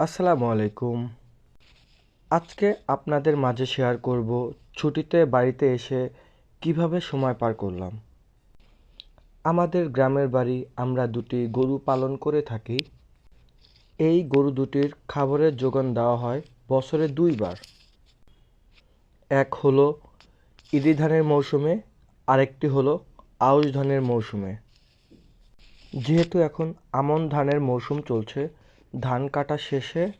আসসালামু আলাইকুম। আজকে আপনাদের মাঝে শেয়ার করব ছুটিতে বাড়িতে এসে কীভাবে সময় পার করলাম। আমাদের গ্রামের বাড়ি আমরা দুটি গরু পালন করে থাকি। এই গরু দুটির খাবারের যোগান দেওয়া হয় বছরে দুইবার। এক হলো ইরি ধানের মৌসুমে, আরেকটি হলো আউশ ধানের মৌসুমে। যেহেতু এখন আমন ধানের মৌসুম চলছে ধান কাটা শেষে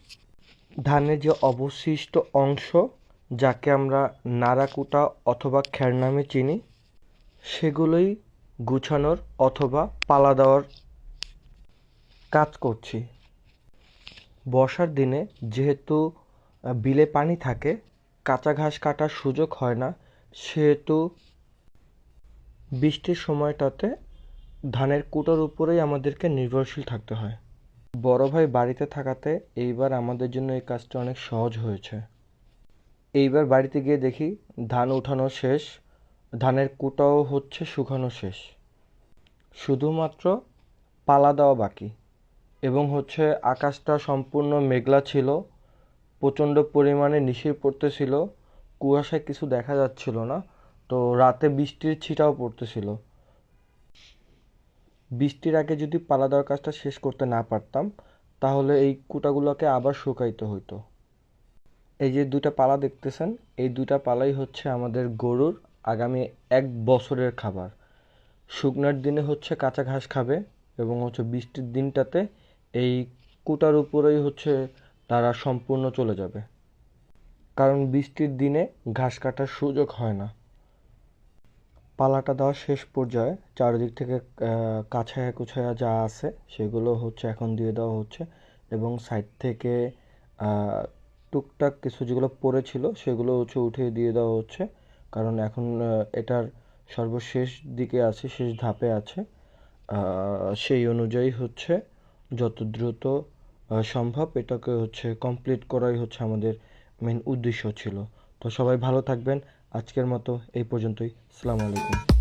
ধানের যে অবশিষ্ট অংশ, যাকে আমরা নাড়াকুটা অথবা খ্যার নামে চিনি, সেগুলোই গুছানোর অথবা পালা দেওয়ার কাজ করছি। বর্ষার দিনে যেহেতু বিলে পানি থাকে, কাঁচা ঘাস কাটার সুযোগ হয় না, সেহেতু বৃষ্টির সময়টাতে ধানের কুটোর উপরেই আমাদেরকে নির্ভরশীল থাকতে হয়। বড় ভাই বাড়িতে থাকাতে এইবার আমাদের জন্য এই কাজটা অনেক সহজ হয়েছে। এইবার বাড়িতে গিয়ে দেখি ধান উঠানো শেষ, ধানের কুটাও হচ্ছে, শুকানো শেষ। শুধুমাত্র পালা দেওয়া বাকি। এবং হচ্ছে আকাশটা সম্পূর্ণ মেঘলা ছিল, প্রচণ্ড পরিমাণে নিশির পড়তেছিল, কুয়াশায় কিছু দেখা যাচ্ছিল না, তো রাতে বৃষ্টির ছিটাও পড়তেছিল। বৃষ্টির আগে যদি পালা দেওয়ার কাজটা শেষ করতে না পারতাম, তাহলে এই কুটাগুলোকে আবার শুকাইতে হতো এই যে দুইটা পালা দেখতেছেন, এই দুইটা পালাই হচ্ছে আমাদের গরুর আগামী এক বছরের খাবার। শুকনার দিনে হচ্ছে কাঁচা ঘাস খাবে এবং হচ্ছে বৃষ্টির দিনটাতে এই কুটার উপরেই হচ্ছে তারা সম্পূর্ণ চলে যাবে। কারণ বৃষ্টির দিনে ঘাস কাটার সুযোগ হয় না। পালাটা দেওয়া শেষ পর্যায়ে চারিদিক থেকে কাছায়া কুছায়া যা আছে সেগুলো হচ্ছে এখন দিয়ে দেওয়া হচ্ছে এবং সাইড থেকে টুকটাক কিছু যেগুলো পড়েছিল সেগুলো হচ্ছে উঠিয়ে দিয়ে দেওয়া হচ্ছে। কারণ এখন এটার সর্বশেষ দিকে আছে, শেষ ধাপে আছে। সেই অনুযায়ী হচ্ছে যত দ্রুত সম্ভব এটাকে হচ্ছে কমপ্লিট করাই হচ্ছে আমাদের মেন উদ্দেশ্য ছিল। তো সবাই ভালো থাকবেন। আজকের মতো এই পর্যন্তই। সালামু আলাইকুম।